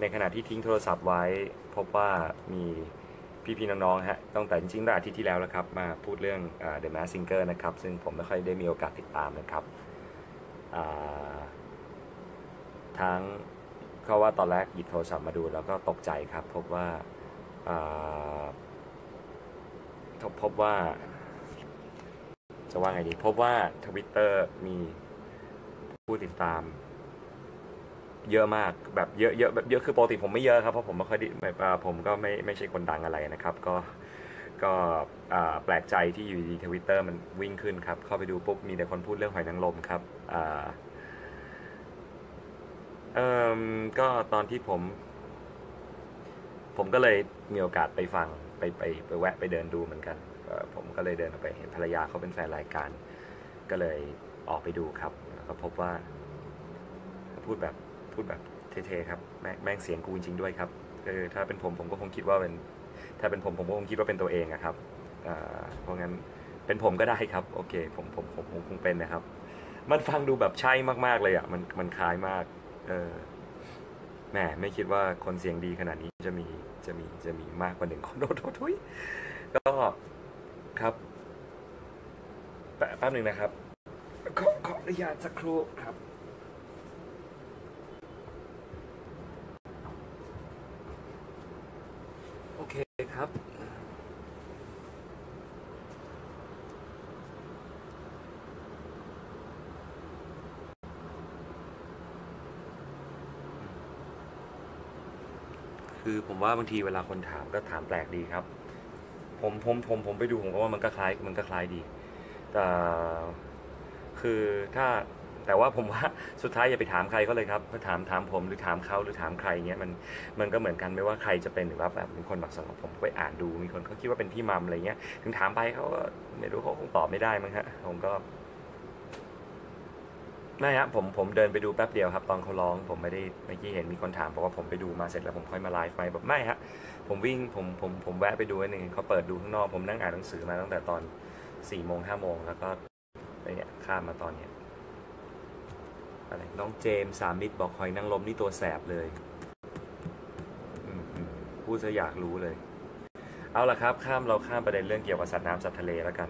ในขณะที่ทิ้งโทรศัพท์ไว้ พบว่ามีพี่ๆน้องๆฮะตั้งแต่จริงๆตั้งแต่อาทิตย์ที่แล้วแล้วครับ มาพูดเรื่อง The Mask Singer นะครับ ซึ่งผมไม่ค่อยได้มีโอกาสติดตามนะครับทั้งเขาว่าตอนแรกหยิบโทรศัพท์มาดูแล้วก็ตกใจครับ พบว่าอ่าพบว่า จะว่าไงดี พบว่าทวิตเตอร์มีผู้ติดตาม เยอะมากแบบเยอะเยอะแบบเยอะคือปกติผมไม่เยอะครับเพราะผมไม่ค่อยได้ผมก็ไม่ไม่ใช่คนดังอะไรนะครับ ก็ก็แปลกใจที่อยู่ดีทวิตเตอร์มันวิ่งขึ้นครับ เข้าไปดูปุ๊บมีแต่คนพูดเรื่องหอยนางรมครับเอ่มก็ตอนที่ผม ผมก็เลยมีโอกาสไปฟังไปไปไปแวะไปเดินดูเหมือนกันผมก็เลยเดินออกไปเห็นภรรยาเขาเป็นแฟนรายการ ก็เลยออกไปดูครับ แล้วก็พบว่าพูดแบบ พูดแบบเท่ๆครับแม่งแม่งเสียงกูจริงๆด้วยครับคือถ้าเป็นผมผมก็คงคิดว่าเป็น ถ้าเป็นผมผมก็คงคิดว่าเป็นตัวเองอะครับเพราะงั้นเป็นผมก็ได้ครับ โอเค ผมผมผมผมคงเป็นนะครับ มันฟังดูแบบใช่มากๆเลยอะมันมันคล้ายมาก เออแหมไม่คิดว่าคนเสียงดีขนาดนี้จะมีจะมีจะมีมากกว่าหนึ่งคนโอ้โหทุยก็ครับแป๊บแป๊บหนึ่งนะครับขอขออนุญาตสักครู่ครับ โอเคครับ คือผมว่าบางทีเวลาคนถามก็ถามแปลกดีครับ ผมผมผมผมไปดูผมก็ว่ามันก็คล้ายมันก็คล้ายดี แต่คือถ้าแต่ว่าผมว่าสุดท้ายอย่าไปถามใครก็เลยครับถามถามผมหรือถามเขาหรือถามใครเงี้ยมันมันก็เหมือนกันไม่ว่าใครจะเป็นหรือว่าแบบมีคนแบบสำหรับผมไปอ่านดูมีคนเขาคิดว่าเป็นพี่มัมอะไรเงี้ยถึงถามไปเขาก็ไม่รู้เขาคงตอบไม่ได้มั้งฮะผมก็ ไม่ฮะผมผมเดินไปดูแป๊บเดียวครับ ตอนเขาร้องผมไม่ได้เมื่อกี้เห็นมีคนถามบอกว่าผมไปดูมาเสร็จแล้วผมค่อยมาไลฟ์ไหมแบบไม่ฮะผมวิ่งผมผมผมแวะไปดูนิดนึงเขาเปิดดูข้างนอกผมนั่งอ่านหนังสือมาตั้งแต่ตอนสี่โมงห้าโมงแล้วก็ไปเนี่ยข้ามมาตอนเนี้ยอะไรน้องเจมส์สามิตรบอกหอยนางรมนี่ตัวแสบเลยพูดซะอยากรู้เลย เอาละครับข้ามเราข้ามประเด็นเรื่องเกี่ยวกับสัตว์น้ำสัตว์ทะเลแล้วกัน